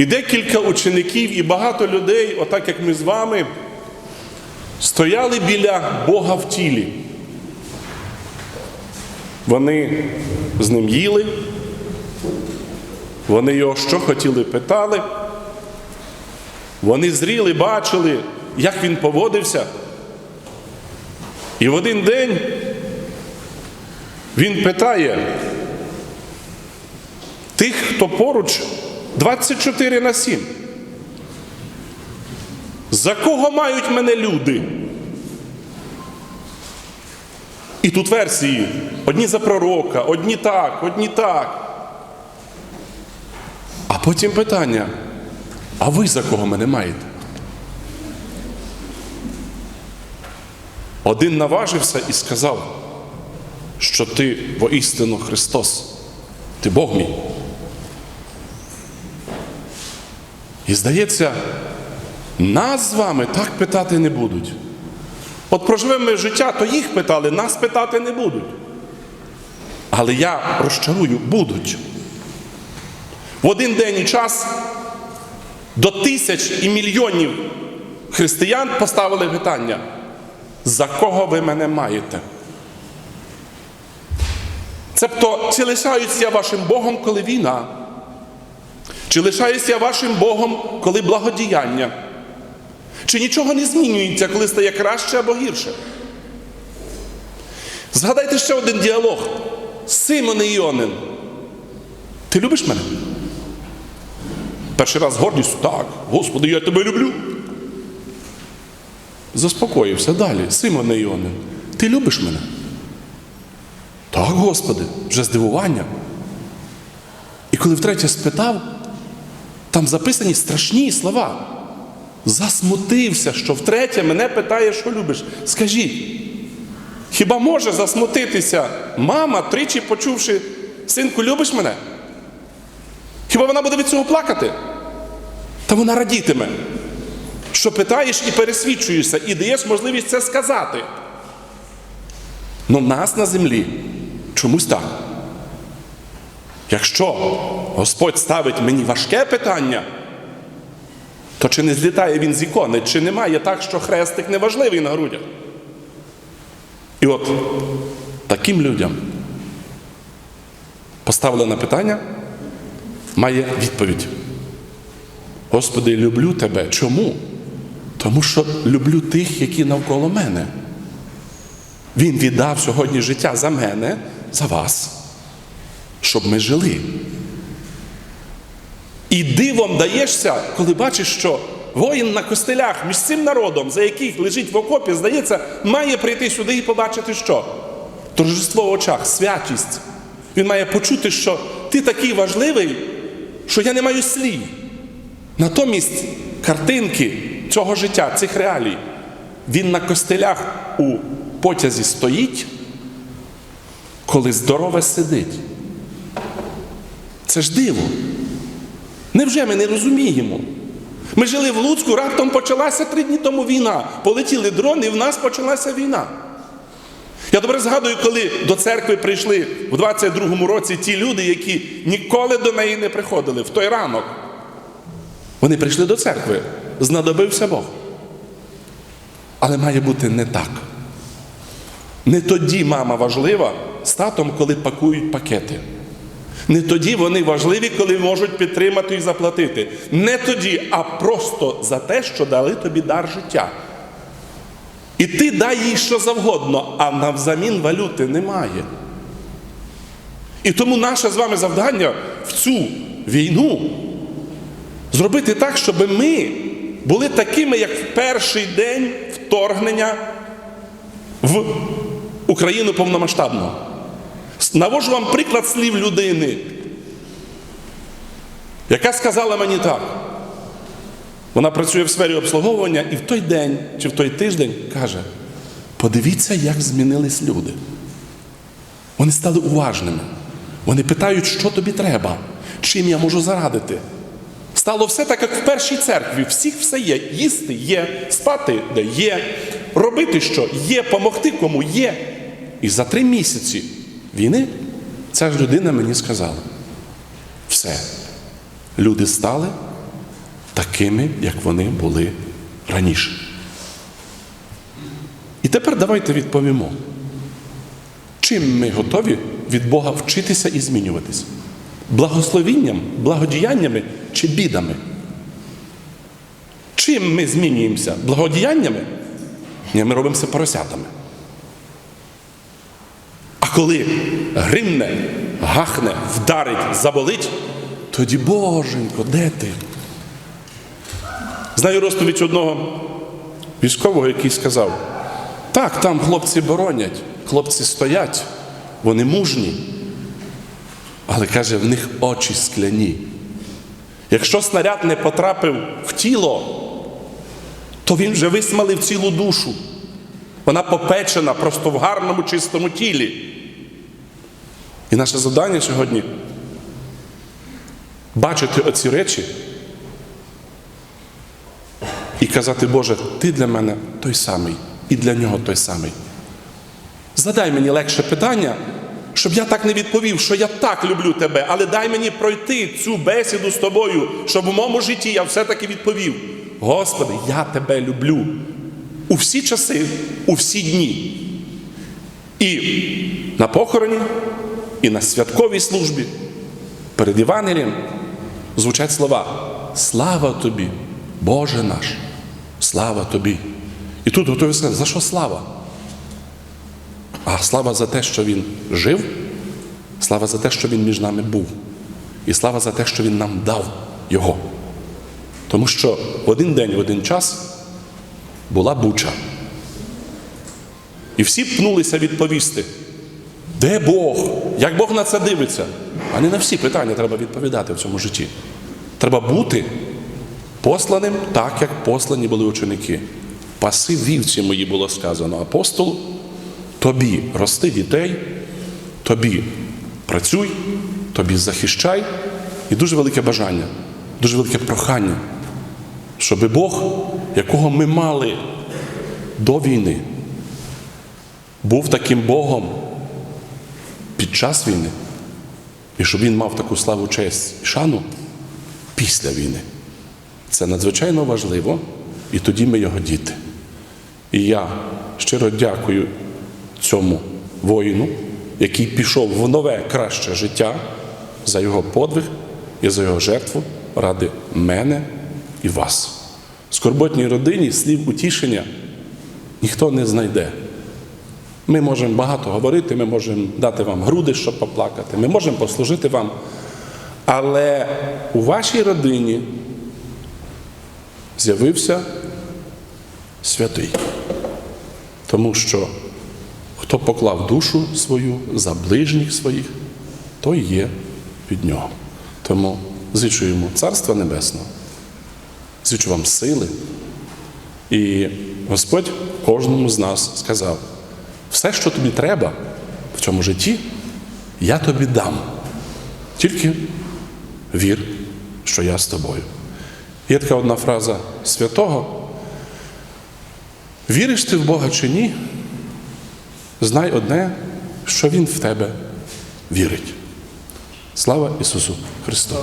І декілька учеників і багато людей, отак як ми з вами, стояли біля Бога в тілі. Вони з ним їли, вони його що хотіли, питали. Вони зріли, бачили, як він поводився. І в один день він питає тих, хто поруч 24 на 7. За кого мають мене люди? І тут версії: одні за пророка, одні так, одні так. А потім питання: а ви за кого мене маєте? Один наважився і сказав, що ти воістину Христос, ти Бог мій. І здається, нас з вами так питати не будуть. От проживемо ми життя, то їх питали, нас питати не будуть. Але я розчарую, будуть. В один день і час до тисяч і мільйонів християн поставили питання, за кого ви мене маєте? Цебто, чи лишаюся я вашим Богом, коли війна? Чи лишаюся я вашим Богом, коли благодіяння? Чи нічого не змінюється, коли стає краще або гірше? Згадайте ще один діалог. Симон Іонин. Ти любиш мене? Перший раз гордістю, так, Господи, я тебе люблю. Заспокоївся далі. Симон Іонин. Ти любиш мене? Так, Господи, вже здивування. І коли втретє спитав, там записані страшні слова. Засмутився, що втретє мене питає, що любиш. Скажіть, хіба може засмутитися мама, тричі почувши, синку, любиш мене? Хіба вона буде від цього плакати? Та вона радітиме, що питаєш і пересвідчуєшся, і даєш можливість це сказати. Ну нас на землі чомусь так. Якщо Господь ставить мені важке питання, то чи не злітає він з ікони, чи немає так, що хрестик неважливий на грудях? І от таким людям поставлене питання має відповідь. Господи, люблю тебе. Чому? Тому що люблю тих, які навколо мене. Він віддав сьогодні життя за мене, за вас щоб ми жили. І дивом даєшся, коли бачиш, що воїн на костелях між цим народом, за яких лежить в окопі, здається, має прийти сюди і побачити що? Торжество в очах, святість. Він має почути, що ти такий важливий, що я не маю слів. Натомість картинки цього життя, цих реалій, він на костелях у потязі стоїть, коли здорове сидить. Це ж диво. Невже ми не розуміємо? Ми жили в Луцьку, раптом почалася три дні тому війна. Полетіли дрони, і в нас почалася війна. Я добре згадую, коли до церкви прийшли в 22-му році ті люди, які ніколи до неї не приходили в той ранок. Вони прийшли до церкви, знадобився Бог. Але має бути не так. Не тоді мама важлива з татом, коли пакують пакети. Не тоді вони важливі, коли можуть підтримати і заплатити. Не тоді, а просто за те, що дали тобі дар життя. І ти дай їй що завгодно, а навзамін валюти немає. І тому наше з вами завдання в цю війну зробити так, щоб ми були такими, як в перший день вторгнення в Україну повномасштабного. Навожу вам приклад слів людини, яка сказала мені так. Вона працює в сфері обслуговування і в той день чи в той тиждень каже: подивіться, як змінились люди. Вони стали уважними. Вони питають, що тобі треба, чим я можу зарадити. Стало все так, як в першій церкві. Всіх все є. Їсти є, спати де є, робити що є, помогти кому є. І за три місяці війни ця ж людина мені сказала: все, люди стали такими, як вони були раніше. І тепер давайте відповімо, чим ми готові від Бога вчитися і змінюватися? Благословінням, благодіяннями чи бідами? Чим ми змінюємося? Благодіяннями? Ні, ми робимося поросятами. Коли гримне, гахне, вдарить, заболить, тоді Боженько, де ти? Знаю розповідь одного військового, який сказав: так, там хлопці боронять, хлопці стоять, вони мужні. Але каже, в них очі скляні. Якщо снаряд не потрапив в тіло, то він вже висмалив цілу душу. Вона попечена просто в гарному чистому тілі. І наше завдання сьогодні бачити оці речі і казати, Боже, ти для мене той самий, і для нього той самий. Задай мені легше питання, щоб я так не відповів, що я так люблю тебе, але дай мені пройти цю бесіду з тобою, щоб у моєму житті я все-таки відповів: Господи, я тебе люблю у всі часи, у всі дні. І на похороні, і на святковій службі перед Євангелієм звучать слова: Слава тобі, Боже наш! Слава тобі! І тут готові сказати, за що слава? А слава за те, що Він жив, слава за те, що Він між нами був, і слава за те, що Він нам дав Його. Тому що в один день, в один час була буча. І всі пнулися відповісти, де Бог? Як Бог на це дивиться? А не на всі питання треба відповідати в цьому житті. Треба бути посланим так, як послані були ученики. Паси вівці мої було сказано апостолу. Тобі рости дітей, тобі працюй, тобі захищай. І дуже велике бажання, дуже велике прохання, щоб Бог, якого ми мали до війни, був таким Богом під час війни, і щоб він мав таку славу, честь і шану після війни. Це надзвичайно важливо, і тоді ми його діти. І я щиро дякую цьому воїну, який пішов в нове краще життя за його подвиг і за його жертву ради мене і вас. Скорботній родині слів утішення ніхто не знайде. Ми можемо багато говорити, ми можемо дати вам груди, щоб поплакати, ми можемо послужити вам. Але у вашій родині з'явився святий. Тому що хто поклав душу свою за ближніх своїх, той є від нього. Тому зичу йому Царства Небесного, зичу вам сили. І Господь кожному з нас сказав: все, що тобі треба в цьому житті, я тобі дам. Тільки вір, що я з тобою. Є така одна фраза святого. Віриш ти в Бога чи ні? Знай одне, що Він в тебе вірить. Слава Ісусу Христу!